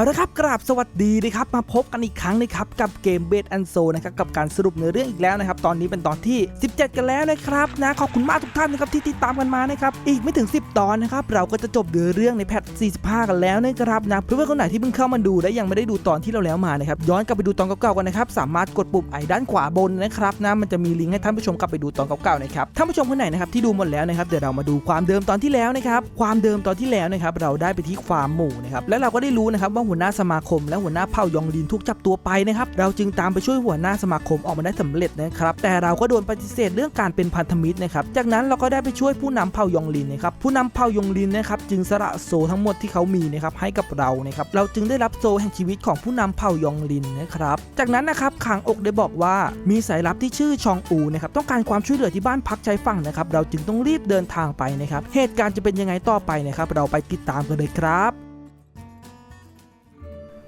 เอาละครับกราบสวัสดีนะครับมาพบกันอีกครั้งนะครับกับเกมเบดอันโซนะครับกับการสรุปเนื้อเรื่องอีกแล้วนะครับตอนนี้เป็นตอนที่ 17 กันแล้วนะครับนะขอบคุณมากทุกท่านนะครับที่ติดตามกันมานะครับอีกไม่ถึง 10 ตอนนะครับเราก็จะจบเนื้อเรื่องในแพท 45 กันแล้วนะครับนะเพื่อนๆคนไหนที่เพิ่งเข้ามาดูและยังไม่ได้ดูตอนที่เราแล้วมานะครับย้อนกลับไปดูตอนเก่าๆกันนะครับสามารถกดปุ่มไอด้านขวาบนนะครับนะมันจะมีลิงก์ให้ท่านผู้ชมกลับไปดูตอนเก่าๆนะครับท่านผู้ชมคนไหนนะครับที่ดูหมดแล้วนะครับเดี๋ยวเรามาดูความเดิมตอนที่แล้วนะครับความเดิมตอนที่แล้วนะครับเราได้ไปที่ฟาร์มหมูนะครับและเราก็ได้รู้นะครับว่าหัวหน้าสมาคม และหัวหน้าเผ่ายองลินถูกจับตัวไปนะครับ เราจึงตามไปช่วยหัวหน้าสมาคมออกมาได้สำเร็จนะครับ แต่เราก็โดนปฏิเสธเรื่องการเป็นพันธมิตรนะครับ จากนั้นเราก็ได้ไปช่วยผู้นำเผ่ายองลินนะครับ ผู้นำเผ่ายองลินนะครับจึงสละโซทั้งหมดที่เขามีนะครับให้กับเรานะครับ เราจึงได้รับโซแห่งชีวิตของผู้นำเผ่ายองลินนะครับ จากนั้นนะครับคางอกได้บอกว่ามีสายลับที่ชื่อชองอูนะครับต้องการความช่วยเหลือที่บ้านพักชายฝั่งนะครับ เราจึงต้องรีบเดินทางไปนะครับ เหตุการณ์จะเป็นยังไงต่อไปนะครับ เราไปติดตามกันเลยครับ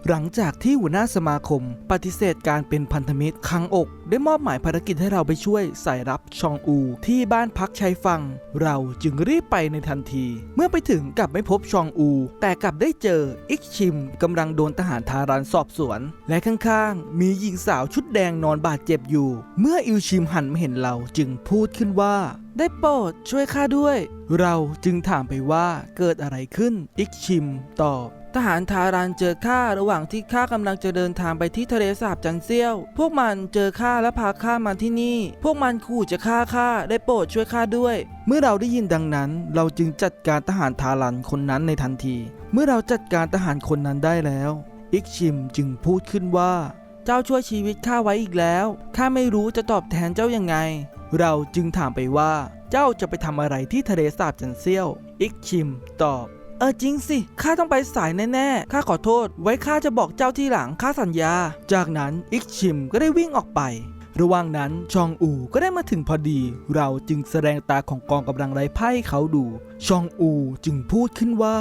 หลังจากที่หัวหน้าสมาคม ปฏิเสธการเป็นพันธมิตรคังอก ได้มอบหมายภารกิจให้เราไปช่วยสายรับชองอู ที่บ้านพักชายฝั่งเราจึงรีบไปในทันที เมื่อไปถึงกลับไม่พบชองอู แต่กลับได้เจออิกชิมกำลังโดนทหารทารันสอบสวน และข้างๆ มีหญิงสาวชุดแดงนอนบาดเจ็บอยู่ เมื่ออิวชิมหันมาเห็นเราจึงพูดขึ้นว่าได้โปรดช่วยข้าด้วย เราจึงถามไปว่าเกิดอะไรขึ้น อิกชิมตอบ ทหารทารันเจอข้าระหว่างที่ข้ากำลังจะเดินทางไปที่ทะเลสาบจันเซียว พวกมันเจอข้าและพาข้ามาที่นี่ พวกมันขู่จะฆ่าข้าได้โปรดช่วยข้าด้วย เมื่อเราได้ยินดังนั้น เราจึงจัดการทหารทารันคนนั้นในทันที เมื่อเราจัดการทหารคนนั้นได้แล้ว อิกชิมจึงพูดขึ้นว่า เจ้าช่วยชีวิตข้าไว้อีกแล้วข้าไม่รู้จะตอบแทนเจ้ายังไง เราจึงถามไปว่า เจ้าจะไปทำอะไรที่ทะเลสาบจันเซียว อิกชิมตอบเออจริงสิข้าต้องไปสายแน่ๆข้าขอโทษ ไว้ข้าจะบอกเจ้าที่หลังข้าสัญญา จากนั้นอิกชิมก็ได้วิ่งออกไประหว่างนั้นชองอูก็ได้มาถึงพอดี เราจึงแสดงตาของกองกำลังไร้ไพ่ให้เขาดู ชองอูจึงพูดขึ้นว่า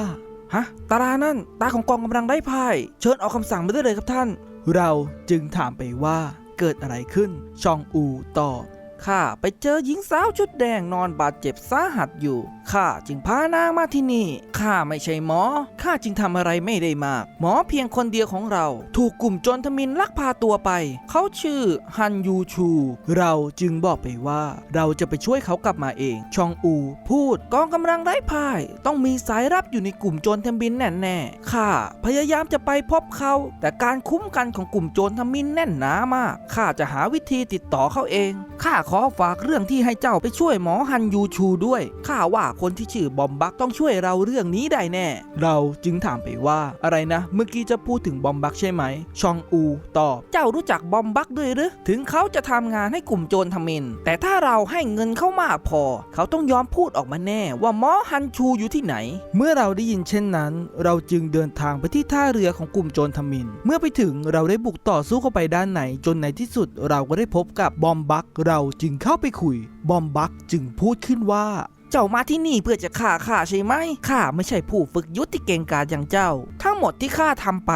ฮะ ตารานั่น ตาของกองกำลังไร้ไพ่เชิญออกคำสั่งมาได้เลยครับท่าน เราจึงถามไปว่าเกิดอะไรขึ้น ชองอูตอบข้าไปเจอหญิงสาวชุดแดงนอนบาดเจ็บสาหัสอยู่ข้าจึงพานางมาที่นี่ ข้าไม่ใช่หมอ ข้าจึงทำอะไรไม่ได้มาก หมอเพียงคนเดียวของเรา ถูกกลุ่มโจรทมินลักพาตัวไป เขาชื่อฮันยูชู เราจึงบอกไปว่า เราจะไปช่วยเขากลับมาเอง ชองอู พูดกองกำลังไร้พ่าย ต้องมีสายรับอยู่ในกลุ่มโจรทมินแน่แน่ๆข้าพยายามจะไปพบเขา แต่การคุ้มกันของกลุ่มโจรทมินแน่นหนามาก ข้าจะหาวิธีติดต่อเขาเอง ข้าขอฝากเรื่องที่ให้เจ้าไปช่วยหมอฮันยูชูด้วย ข้าว่าคนที่ชื่อบอมบักต้องช่วยเราเรื่องนี้ได้แน่ เราจึงถามไปว่าอะไรนะ เมื่อกี้จะพูดถึงบอมบักใช่ไหม ชองอูตอบ เจ้ารู้จักบอมบักด้วยหรือ ถึงเขาจะทำงานให้กลุ่มโจรทมินแต่ถ้าเราให้เงินเขามากพอ เขาต้องยอมพูดออกมาแน่ว่าหมอฮันชูอยู่ที่ไหน เมื่อเราได้ยินเช่นนั้น เราจึงเดินทางไปที่ท่าเรือของกลุ่มโจรทมินเมื่อไปถึงเราได้บุกต่อสู้เข้าไปด้านในจนในที่สุดเราก็ได้พบกับบอมบักเราจึงเข้าไปคุย บอมบักจึงพูดขึ้นว่า เจ้ามาที่นี่เพื่อจะฆ่าข้าใช่ไหมข้าไม่ใช่ผู้ฝึกยุทธที่เก่งกาจอย่างเจ้า ทั้งหมดที่ข้าทำไป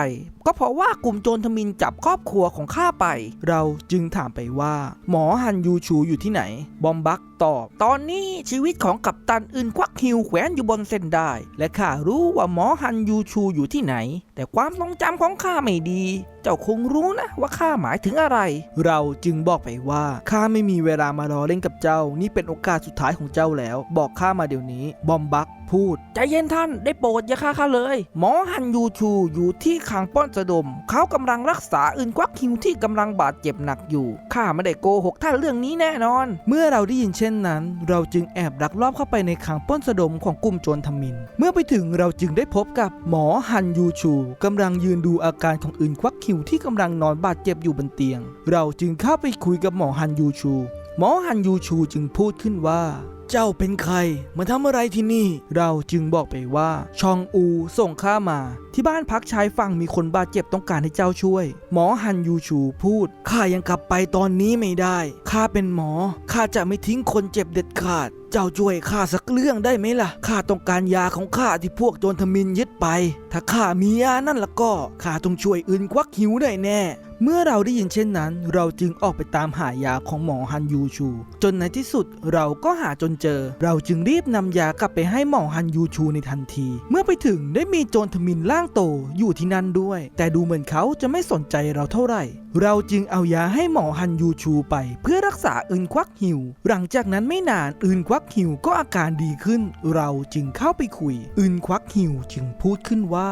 ก็เพราะว่ากลุ่มโจรทมินจับครอบครัวของข้าไป เราจึงถามไปว่า หมอฮันยูชูอยู่ที่ไหน บอมบักตอบ ตอนนี้ชีวิตของกัปตันอื่นควักฮิวแขวนอยู่บนเส้นได้ และข้ารู้ว่าหมอฮันยูชูอยู่ที่ไหน แต่ความทรงจำของข้าไม่ดี เจ้าคงรู้นะว่าข้าหมายถึงอะไร เราจึงบอกไปว่าข้าไม่มีเวลามารอเล่นกับเจ้า นี่เป็นโอกาสสุดท้ายของเจ้าแล้ว บอกข้ามาเดี๋ยวนี้ บอมบักพูด ใจเย็นท่านได้โปรดอย่าฆ่าข้าเลย หมอฮันยูชูอยู่ที่คางป้อนสะดม เขากำลังรักษาอื่นควักคิวที่กำลังบาดเจ็บหนักอยู่ข้าไม่ได้โกหกท่านเรื่องนี้แน่นอน เมื่อเราได้ยินเช่นนั้น เราจึงแอบลักลอบเข้าไปในคางป้อนสะดมของกลุ่มโจรทมิน เมื่อไปถึงเราจึงได้พบกับหมอฮันยูชูกำลังยืนดูอาการของอื่นควักคิวที่กำลังนอนบาดเจ็บอยู่บนเตียง เราจึงเข้าไปคุยกับหมอฮันยูชู หมอฮันยูชูจึงพูดขึ้นว่า เจ้าเป็นใคร มาทำอะไรที่นี่ เราจึงบอกไปว่า ชองอูส่งข้ามา ที่บ้านพักชายฝั่งมีคนบาดเจ็บต้องการให้เจ้าช่วย หมอฮันยูชูพูดข้ายังกลับไปตอนนี้ไม่ได้ข้าเป็นหมอข้าจะไม่ทิ้งคนเจ็บเด็ดขาด เจ้าช่วยข้าสักเรื่องได้ไหมล่ะข้าต้องการยาของข้าที่พวกโจรทมินยึดไป ถ้าข้ามียานั่นละก็ข้าต้องช่วยอื่นควักหิวได้แน่ เมื่อเราได้ยินเช่นนั้น เราจึงออกไปตามหายาของหมอฮันยูชู จนในที่สุดเราก็หาจนเจอ เราจึงรีบนำยากลับไปให้หมอฮันยูชูในทันที เมื่อไปถึงได้มีโจรทมินร่างโตอยู่ที่นั่นด้วย แต่ดูเหมือนเขาจะไม่สนใจเราเท่าไหร่ เราจึงเอายาให้หมอฮันยูชูไป เพื่อรักษาอึนควักหิว หลังจากนั้นไม่นานอึนควักหิวก็อาการดีขึ้น เราจึงเข้าไปคุย อึนควักหิวจึงพูดขึ้นว่า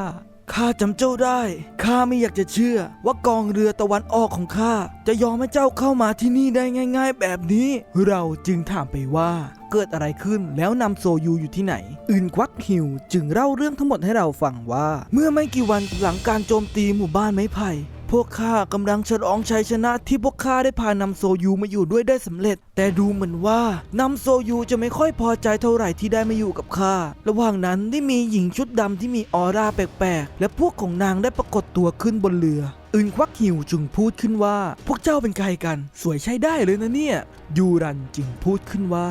ข้าจำเจ้าได้ ข้าไม่อยากจะเชื่อว่ากองเรือตะวันออกของข้าจะยอมให้เจ้าเข้ามาที่นี่ได้ง่าย ๆ แบบนี้ เราจึงถามไปว่าเกิดอะไรขึ้นแล้วนำโซยูอยู่ที่ไหน อื่นควักหิวจึงเล่าเรื่องทั้งหมดให้เราฟังว่า เมื่อไม่กี่วันหลังการโจมตีหมู่บ้านไม้ไผ่ พวกข้ากำลังฉลองชัยชนะที่พวกข้าได้พานำโซยูมาอยู่ด้วยได้สำเร็จ แต่ดูเหมือนว่านำโซยูจะไม่ค่อยพอใจเท่าไหร่ที่ได้มาอยู่กับข้าระหว่างนั้นได้มีหญิงชุดดำที่มีออร่าแปลกๆ และพวกของนางได้ปรากฏตัวขึ้นบนเรืออื่นควักหิวจึงพูดขึ้นว่า พวกเจ้าเป็นใครกัน สวยใช้ได้เลยนะเนี่ยยูรันจึงพูดขึ้นว่า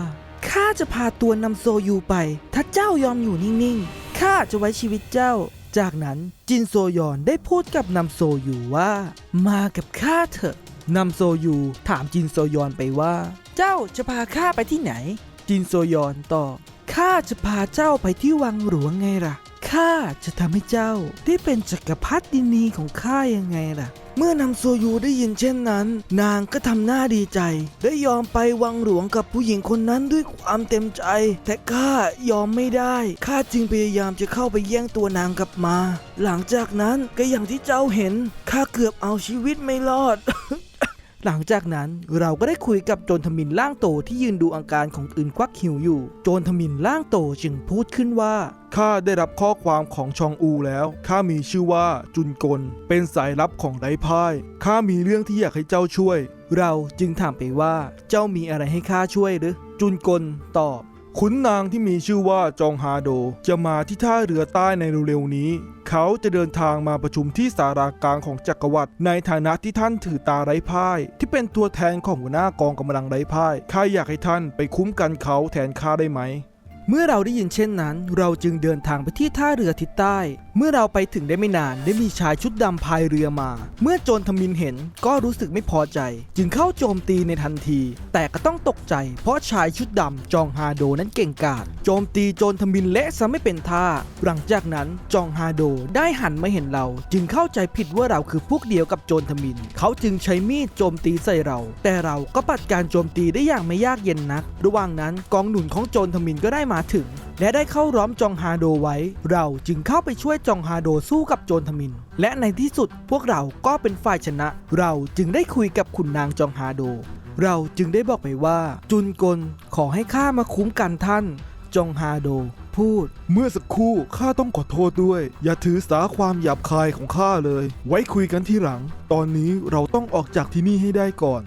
ข้าจะพาตัวนำโซยูไป ถ้าเจ้ายอมอยู่นิ่งๆข้าจะไว้ชีวิตเจ้า จากนั้นจินโซยอนได้พูดกับนำโซยูว่า มากับข้าเถอะนำโซยูถามจินโซยอนไปว่า เจ้าจะพาข้าไปที่ไหน จินโซยอนตอบข้าจะพาเจ้าไปที่วังหลวงไงล่ะ ข้าจะทำให้เจ้าได้เป็นจักรพรรดินีของข้ายังไงล่ะ เมื่อนำโซยูได้ยินเช่นนั้น นางก็ทำหน้าดีใจ ได้ยอมไปวังหลวงกับผู้หญิงคนนั้นด้วยความเต็มใจ แต่ข้ายอมไม่ได้ข้าจึงพยายามจะเข้าไปแย่งตัวนางกลับมา หลังจากนั้นก็อย่างที่เจ้าเห็นข้าเกือบเอาชีวิตไม่รอด หลังจากนั้นเราก็ได้คุยกับโจรทมินล่างโตที่ยืนดูอาการของอื่นควักหิวอยู่ โจรทมินล่างโตจึงพูดขึ้นว่าข้าได้รับข้อความของชองอูแล้ว ข้ามีชื่อว่าจุนกล เป็นสายลับของไดพ่าย ข้ามีเรื่องที่อยากให้เจ้าช่วย เราจึงถามไปว่าเจ้ามีอะไรให้ข้าช่วยหรือ จุนกลตอบ ขุนนางที่มีชื่อว่าจองฮาโด จะมาที่ท่าเรือใต้ในเร็วๆนี้ เขาจะเดินทางมาประชุมที่สารากลางของจักรวรรดิในฐานะที่ท่านถือตาไร้พ่าย ที่เป็นตัวแทนของหัวหน้ากองกำลังไร้พ่ายข้าอยากให้ท่านไปคุ้มกันเขาแทนข้าได้ไหม เมื่อเราได้ยินเช่นนั้น เราจึงเดินทางไปที่ท่าเรือทิศใต้เมื่อเราไปถึงได้ไม่นานได้มีชายชุดดำพายเรือมา เมื่อโจรทมินเห็นก็รู้สึกไม่พอใจ จึงเข้าโจมตีในทันที แต่ก็ต้องตกใจ เพราะชายชุดดำจองฮาโดนั้นเก่งกาจโจมตีโจรทมินเละซะไม่เป็นท่า หลังจากนั้นจองฮาโดได้หันมาเห็นเรา จึงเข้าใจผิดว่าเราคือพวกเดียวกับโจรทมิน เขาจึงใช้มีดโจมตีใส่เรา แต่เราก็ปัดการโจมตีได้อย่างไม่ยากเย็นนัก ระหว่างนั้นกองหนุนของโจรทมินก็ได้มาถึง และได้เข้าล้อมจองฮาโดไว้ เราจึงเข้าไปช่วยจองฮาโดสู้กับโจรทมิน และในที่สุดพวกเราก็เป็นฝ่ายชนะ เราจึงได้คุยกับขุนนางจองฮาโด เราจึงได้บอกไปว่า จุนกลขอให้ข้ามาคุ้มกันท่าน จองฮาโด พูด เมื่อสักครู่ข้าต้องขอโทษด้วย อย่าถือสาความหยาบคายของข้าเลย ไว้คุยกันที่หลัง ตอนนี้เราต้องออกจากที่นี่ให้ได้ก่อน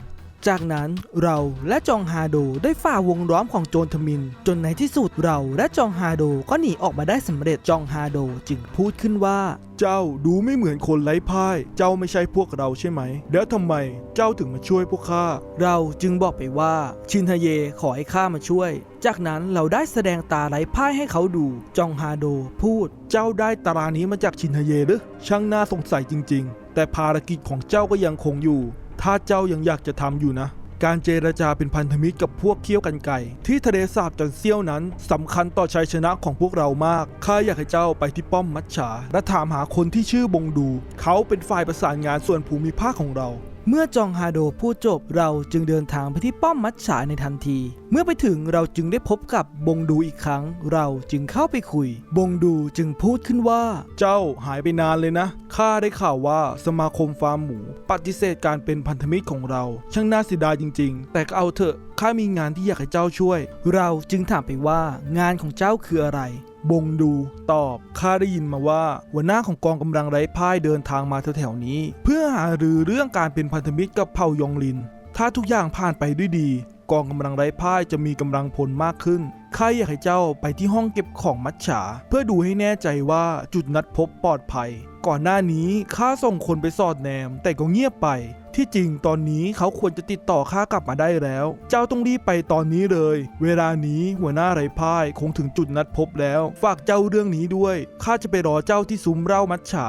จากนั้นเราและจองฮาโดได้ฝ่าวงล้อมของโจรทมิน จนในที่สุดเราและจองฮาโดก็หนีออกมาได้สำเร็จจองฮาโดจึงพูดขึ้นว่า เจ้าดูไม่เหมือนคนไร้พ่าย เจ้าไม่ใช่พวกเราใช่ไหม แล้วทำไมเจ้าถึงมาช่วยพวกข้าเราจึงบอกไปว่า ชินทเยขอให้ข้ามาช่วย จากนั้นเราได้แสดงตาไร้พ่ายให้เขาดู จองฮาโดพูด เจ้าได้ตารานี้มาจากชินทเยหรือช่างน่าสงสัยจริง ๆ แต่ภารกิจของเจ้าก็ยังคงอยู่ ถ้าเจ้ายังอยากจะทำอยู่นะ การเจรจาเป็นพันธมิตรกับพวกเคี้ยวกันไก่ ที่ทะเลสาบจันเซียวนั้นสำคัญต่อชัยชนะของพวกเรามากข้าอยากให้เจ้าไปที่ป้อมมัจฉาและถามหาคนที่ชื่อบงดู เขาเป็นฝ่ายประสานงานส่วนภูมิภาคของเราเมื่อจองฮาโดพูดจบเราจึงเดินทางไปที่ป้อมมัจฉาในทันที เมื่อไปถึงเราจึงได้พบกับบงดูอีกครั้ง เราจึงเข้าไปคุย บงดูจึงพูดขึ้นว่า เจ้าหายไปนานเลยนะ ข้าได้ข่าวว่าสมาคมฟาร์มหมู ปฏิเสธการเป็นพันธมิตรของเรา ช่างน่าเสียดายจริง ๆ แต่ก็เอาเถอะข้ามีงานที่อยากให้เจ้าช่วย เราจึงถามไปว่างานของเจ้าคืออะไร บงดู ตอบ ข้าได้ยินมาว่า หัวหน้าของกองกำลังไร้พ่ายเดินทางมาแถวๆนี้ เพื่อหารือเรื่องการเป็นพันธมิตรกับเผ่ายองลิน ถ้าทุกอย่างผ่านไปด้วยดี กองกำลังไร้พ่ายจะมีกำลังพลมากขึ้นข้าอยากให้เจ้าไปที่ห้องเก็บของมัจฉา เพื่อดูให้แน่ใจว่าจุดนัดพบปลอดภัย ก่อนหน้านี้ข้าส่งคนไปสอดแนม แต่ก็เงียบไป ที่จริงตอนนี้เขาควรจะติดต่อข้ากลับมาได้แล้ว เจ้าต้องรีบไปตอนนี้เลย เวลานี้หัวหน้าไรพ่ายคงถึงจุดนัดพบแล้ว ฝากเจ้าเรื่องนี้ด้วยข้าจะไปรอเจ้าที่ซุ้มเล้ามัจฉา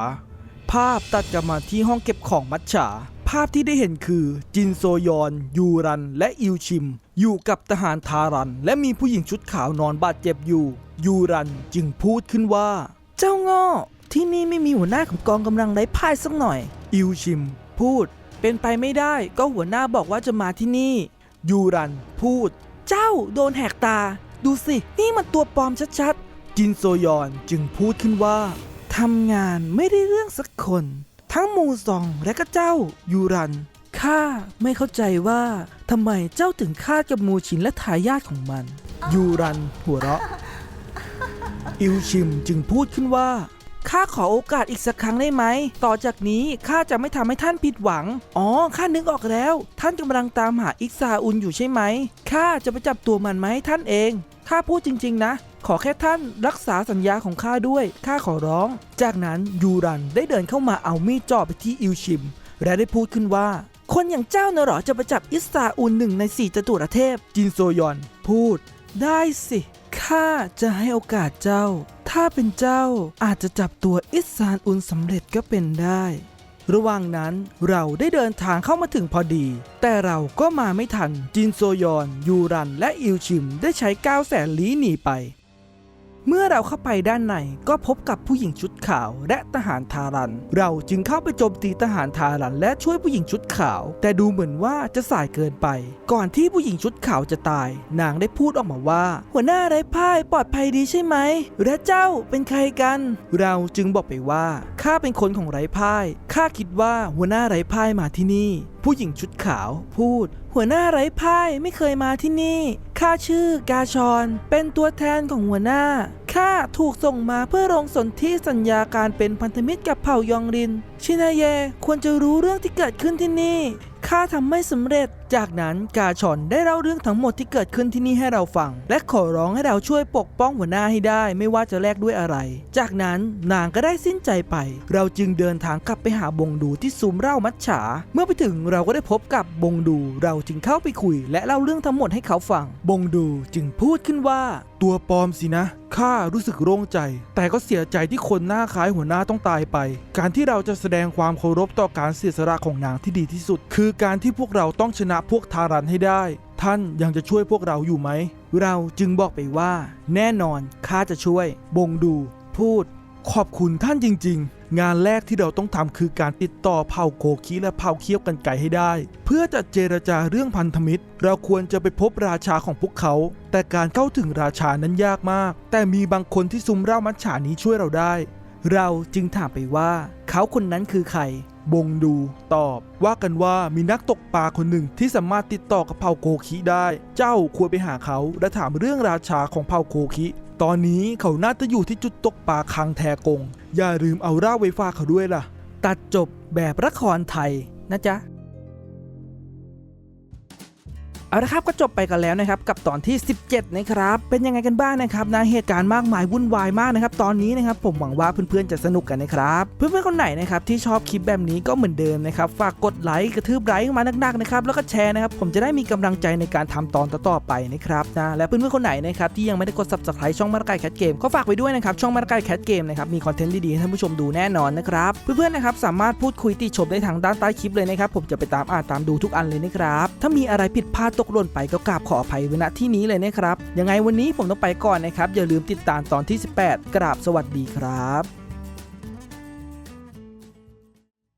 ภาพตัดกลับมาที่ห้องเก็บของมัจฉา ภาพที่ได้เห็นคือจินโซยอน ยูรัน และอิวชิม อยู่กับทหารทารัน และมีผู้หญิงชุดขาวนอนบาดเจ็บอยู่ ยูรันจึงพูดขึ้นว่า เจ้าง้อที่นี่ไม่มีหัวหน้าของกองกำลังไร้พ่ายสักหน่อย อิวชิม พูด เป็นไปไม่ได้ก็หัวหน้าบอกว่าจะมาที่นี่ ยูรัน พูด เจ้าโดนแหกตา ดูสินี่มันตัวปลอมชัดๆจินโซยอนจึงพูดขึ้นว่าทำงานไม่ได้เรื่องสักคน ทั้งมูซองและก็เจ้ายูรันข้าไม่เข้าใจว่าทำไมเจ้าถึงฆ่ากับมูชินและทายาทของมัน ยูรันหัวเราะ อิวชิมจึงพูดขึ้นว่าข้าขอโอกาสอีกสักครั้งได้ไหม ต่อจากนี้ข้าจะไม่ทำให้ท่านผิดหวัง อ๋อ ข้านึกออกแล้ว ท่านกำลังตามหาอิกซาอุนอยู่ใช่ไหม ข้าจะไปจับตัวมันมาให้ท่านเอง ข้าพูดจริง ๆ นะ ขอแค่ท่านรักษาสัญญาของข้าด้วย ข้าขอร้อง จากนั้นยูรันได้เดินเข้ามาเอามีดจ่อไปที่อิวชิม และได้พูดขึ้นว่า คนอย่างเจ้าน่ะหรอจะไปจับอิสซาอุนหนึ่งในสี่จตุรเทพ จินโซยอน พูด ได้สิ ข้าจะให้โอกาสเจ้า ถ้าเป็นเจ้าอาจจะจับตัวอิสซานอุนสำเร็จก็เป็นได้ระหว่างนั้นเราได้เดินทางเข้ามาถึงพอดี แต่เราก็มาไม่ทันจินโซยอน ยูรันและอิวชิมได้ใช้ก้าวแสนลี้หนีไป เมื่อเราเข้าไปด้านในก็พบกับผู้หญิงชุดขาวและทหารทารัน เราจึงเข้าไปโจมตีทหารทารันและช่วยผู้หญิงชุดขาว แต่ดูเหมือนว่าจะสายเกินไป ก่อนที่ผู้หญิงชุดขาวจะตาย นางได้พูดออกมาว่า หัวหน้าไร้พ่ายปลอดภัยดีใช่ไหมและเจ้าเป็นใครกัน เราจึงบอกไปว่าข้าเป็นคนของไร้พ่ายข้าคิดว่าหัวหน้าไร้พ่ายมาที่นี่ ผู้หญิงชุดขาวพูด หัวหน้าไร้พ่ายไม่เคยมาที่นี่ ข้าชื่อกาชอน เป็นตัวแทนของหัวหน้า ข้าถูกส่งมาเพื่อลงสนธิสัญญาการเป็นพันธมิตรกับเผ่ายองริน ชินาเยควรจะรู้เรื่องที่เกิดขึ้นที่นี่ ข้าทำไม่สำเร็จจากนั้นกาชอนได้เล่าเรื่องทั้งหมดที่เกิดขึ้นที่นี่ให้เราฟัง และขอร้องให้เราช่วยปกป้องหัวหน้าให้ได้ ไม่ว่าจะแลกด้วยอะไร จากนั้นนางก็ได้สิ้นใจไป เราจึงเดินทางกลับไปหาบงดูที่ซุ้มเล้ามัดฉา เมื่อไปถึงเราก็ได้พบกับบงดู เราจึงเข้าไปคุย และเล่าเรื่องทั้งหมดให้เขาฟัง บงดูจึงพูดขึ้นว่า ตัวปลอมสินะข้ารู้สึกโล่งใจ แต่ก็เสียใจที่คนหน้าคล้ายหัวหน้าต้องตายไป การที่เราจะแสดงความเคารพต่อการเสียสละของนางที่ดีที่สุด คือการที่พวกเราต้องชนะพวกทารันให้ได้ ท่านยังจะช่วยพวกเราอยู่ไหม เราจึงบอกไปว่า แน่นอนข้าจะช่วย บงดู พูด ขอบคุณท่านจริง ๆ งานแรกที่เราต้องทำคือการติดต่อเผ่าโกคิและเผ่าเคียวกันไก่ให้ได้ เพื่อจะเจรจาเรื่องพันธมิตร เราควรจะไปพบราชาของพวกเขา แต่การเข้าถึงราชานั้นยากมาก แต่มีบางคนที่ซุ้มเร่ามัจฉานี้ช่วยเราได้ เราจึงถามไปว่า เขาคนนั้นคือใคร บงดูตอบ ว่ากันว่ามีนักตกปลาคนหนึ่งที่สามารถติดต่อกับเผ่าโคคิได้ เจ้าควรไปหาเขาและถามเรื่องราชาของเผ่าโคคิ ตอนนี้เขาน่าจะอยู่ที่จุดตกปลาคังแทกง อย่าลืมเอาร่าไวฟ้าเขาด้วยล่ะ ตัดจบแบบละครไทยนะจ๊ะ เอาละครับก็จบไปกันแล้วนะครับกับตอนที่ 17 นะครับเป็นยังไงกันบ้างนะครับนะเหตุการณ์มากมายวุ่นวายมากนะครับตอนนี้นะครับผมหวังว่าเพื่อนๆจะสนุกกันนะครับเพื่อนๆคนไหนนะครับที่ชอบคลิปแบบนี้ก็เหมือนเดิมนะครับฝากกดไลค์กระทืบไลค์มานักๆนะครับแล้วก็แชร์นะครับผมจะได้มีกำลังใจในการทำตอนต่อๆไปนะครับนะและเพื่อนๆคนไหนนะครับที่ยังไม่ได้กด subscribe ช่องมาร์กายแคทเกมก็ฝากไว้ด้วยนะครับช่องมาร์กายแคทเกมนะครับมีคอนเทนต์ดีๆให้ท่านผู้ชมดูแน่นอนนะครับเพื่อนๆนะครับสามารถพูดคุยติชมได้ทางด้านใต้คลิปเลยนะครับผมจะไปตามอ่านตามดูทุกอันเลยนะครับถ้ามีอะไรผิดพลาดตกหล่นไปก็กราบขออภัยไว้ณที่นี้เลยนะครับ ยังไงวันนี้ผมต้องไปก่อนนะครับ อย่าลืมติดตามตอนที่ 18 กราบสวัสดีครับ